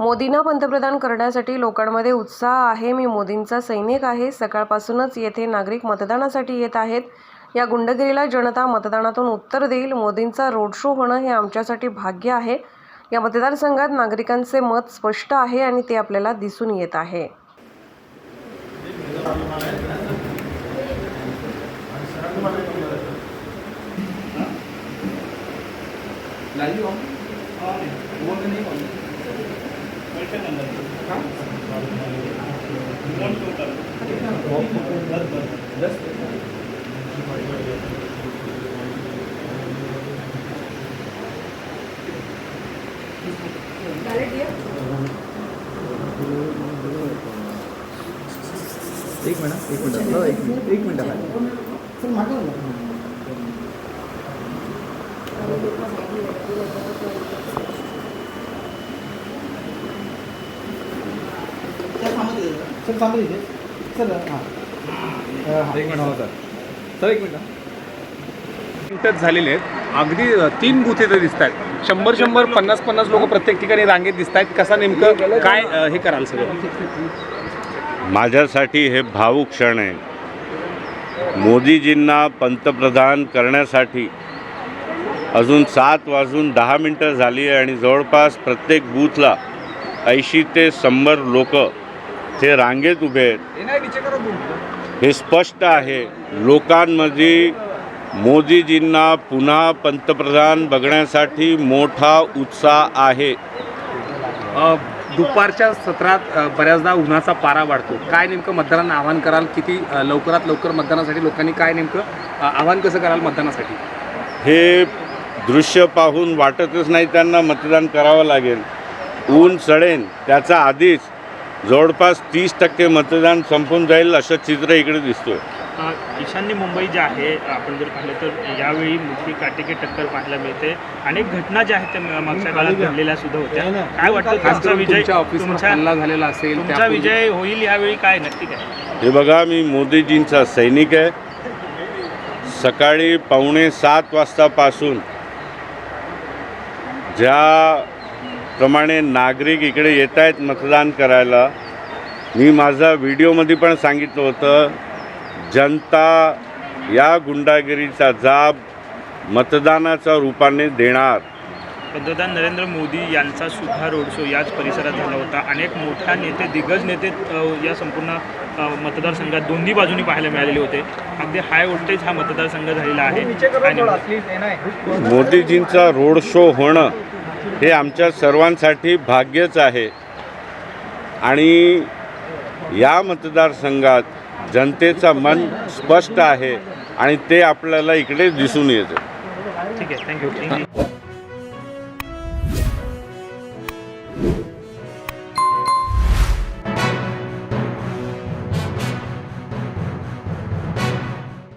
मोदींना पंतप्रधान करण्यासाठी लोकांमध्ये उत्साह आहे. मी मोदींचा सैनिक आहे. सकाळपासूनच येथे नागरिक मतदानासाठी येत आहेत. या गुंडगिरीला जनता मतदानातून उत्तर देईल. मोदींचा रोड शो होणं हे आमच्यासाठी भाग्य आहे. या मतदारसंघात नागरिकांचे मत स्पष्ट आहे आणि ते आपल्याला दिसून येत आहे. एक मिनिट एक मिनिट हो, एक मिनिट एक मिनिट सर थांबा इथे. सर हां. एक मिनिट हो सर. सर एक मिनिट. मिनिटच झालेले आहेत. अगदी तीन बूथ इथे दिसत आहेत. शंभर शंभर पन्नास पन्नास लोक प्रत्येक ठिकाणी रांगेत दिसत आहेत. कसा नेमकं काय अ, हे कराल सगळं? माझ्यासाठी हे भावूक क्षण आहे. मोदीजींना पंतप्रधान करण्यासाठी अजून सात वाजून दहा मिनटं झाली आहे आणि जवळपास प्रत्येक बूथला ऐंशी ते शंभर लोक ते रांगेत उभे आहेत. हे स्पष्ट आहे. लोकांमध्ये मोदीजींना पुन्हा पंतप्रधान बघण्यासाठी मोठा उत्साह आहे. दुपारच्या सत्रात बऱ्याचदा उन्हाचा पारा वाढतो. काय नेमकं मतदारांना आवाहन कराल? किती लवकरात लवकर मतदानासाठी? लोकांनी काय नेमकं आवाहन कसं कराल मतदानासाठी? हे दृश्य पाहून वाटतच नाही त्यांना मतदान करावं लागेल. ऊन चढेन त्याचा आधीच जवळपास तीस टक्के मतदान संपून जाईल असं चित्र इकडे दिसतोय. ईशान्य मुंबई जे आहे आपण जर पाहिलं तर यावेळी मोठी काटेकी टक्कर पाहायला मिळते. अनेक घटना ज्या आहेत त्या मागच्या काळात घडलेल्या सुद्धा होत्या. काय वाटतं तुमचा विजय हल्ला झालेला असेल तुमचा विजय होईल यावेळी काय नक्की काय? हे बघा मी मोदीजींचा सैनिक आहे. सकाळी पावणे सात वाजतापासून ज्याप्रमाणे नागरिक इकडे येत आहेत मतदान करायला. मी माझा व्हिडिओमध्ये पण सांगितलं होतं जनता या गुंडागिरीचा जाब मतदानाच्या रूपाने देणार. पंतप्रधान नरेंद्र मोदी यांचा सुद्धा रोड शो याच परिसरात झाला होता. अनेक मोठ्या नेते दिग्गज नेते या संपूर्ण मतदारसंघात दोन्ही बाजूनी पाहायला मिळालेले होते. अगदी हाय व्होल्टेज हा मतदारसंघ झालेला आहे? मोदीजींचा रोड शो होणं हे आमच्या सर्वांसाठी भाग्यच आहे. आणि या मतदारसंघात जनतेचं मन स्पष्ट आहे आणि ते आपल्याला इकडे दिसून येतं. ठीक आहे थँक्यू थँक्यू